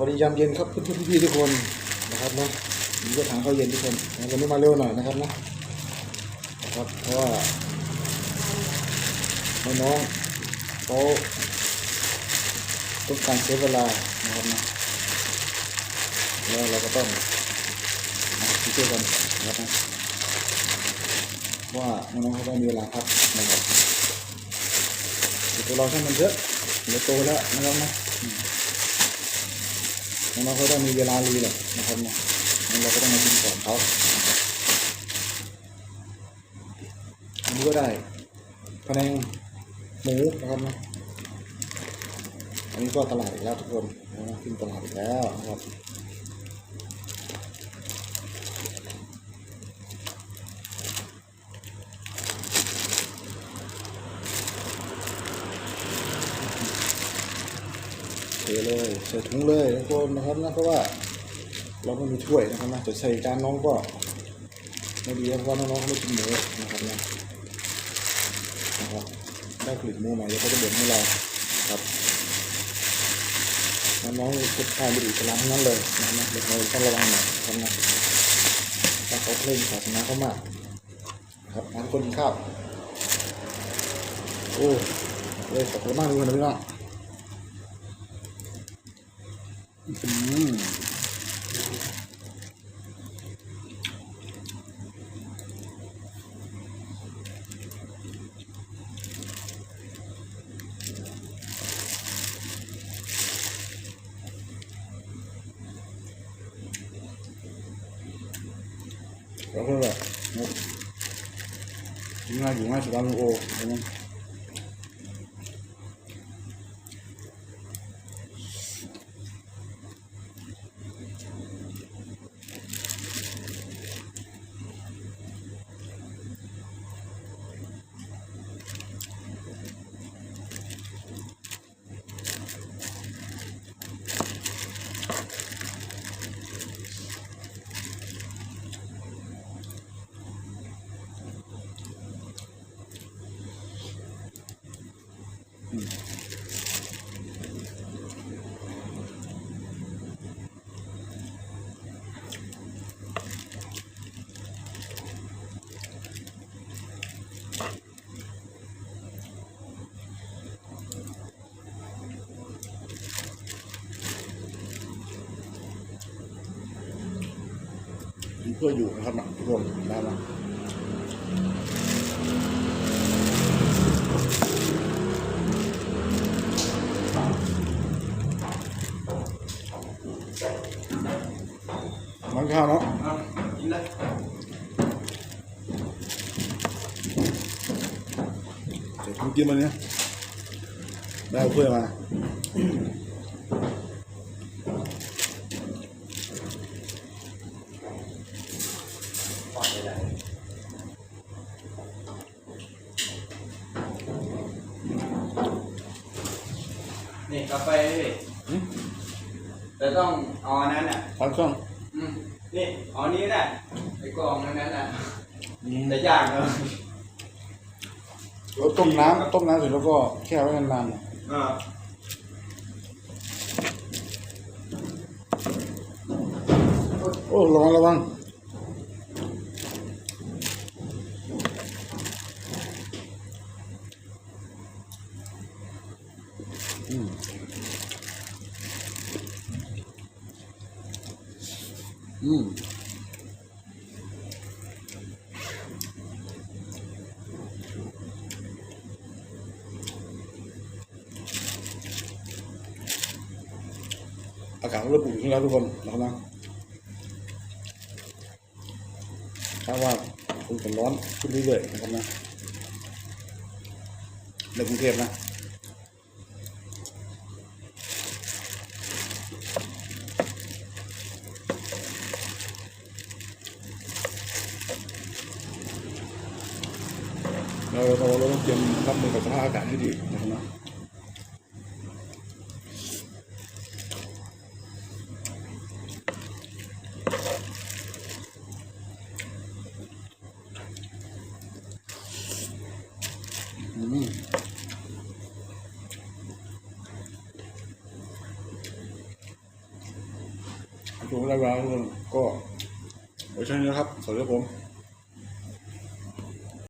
วัสดียามเย็นครับเพื่อนๆพี่ๆทุกคนนะครับเนาะมีก็ถามข้าวเย็นทุกคนวันนี้มาเร็วหน่อยนะครับนะนะครับเพราะว่าน้องเขาต้องการเสียเวลานะครับนะแล้วเราก็ต้องมาช่วยกันนะครับนะว่าน้องเขาต้องมีเวลาพักนะครับต่ตัวเราช่างมันเยอะเดี๋ยวโตแล้วนะครับนะ น้องๆเขาต้องมีเวลารีแหละนะครับเนี่ยเราก็ต้องมากินก่อนเขาอันนี้ก็ได้พะแนงหมูนะครับนะอันนี้ก็ตลาดอีกแล้วทุกคนนะขึ้นตลาดอีกแล้วนะครับ เลยใส่ถุงเลยทุกคนนะครับนะเพราะว่า เราไม่มีถ้วยนะครับนะจะใส่จานน้องก็ไม่ดีเพราะว่าน้องๆเขาไม่กินหมูนะครับนะนะครับได้กลิ่นหมูใหม่เดี๋ยวเขาจะเบ่นให้เราครับน้องๆพุทธาบุรีกำลังทั้งนั้นเลยนะนะเด็กเราต้องระวังหน่อยนะครับนะถ้าเขาเคร่งศาสนาเขามากครับงานคนกินข้าวโอ้เลยขอบคุณมากเลยนะพี่น้อง Mm. Rasanya, ini lagi masuk kamu kok. เพื่ออยู่นะครับนะทุกคนได้ไหม องข้าวเนาะกินเลยเดี๋ยวผมกินมันเนี้ยได้เอาเพื่อมานี่กาแฟนี่แต่ต้องเอาอันนั้นอะพักเครื่องอืม นี่เอาอันนี้น่ะไอ้กล่องนั้นน่ะอืมแต่ยากเลยแล้วต้มน้ำต้มน้ำเสร็จแล้วก็แช่ไว้นานๆหน่อยอ่าโอ้ระวังระวัง อืมอากาศเริ่มอุ่นขึ้นแล้วทุกคนนะครับนะถ้าว่าคงจะร้อนขึ้นเรื่อยๆนะครับนะในกรุงเทพนะ เราเราเราต้องเตรียมรับมือกับสภาพอากาศให้ดีนะครับนะอืมชมได้บ้างทุกคนก็ไว้เช่นนี้นะครับ สวัสดีครับผม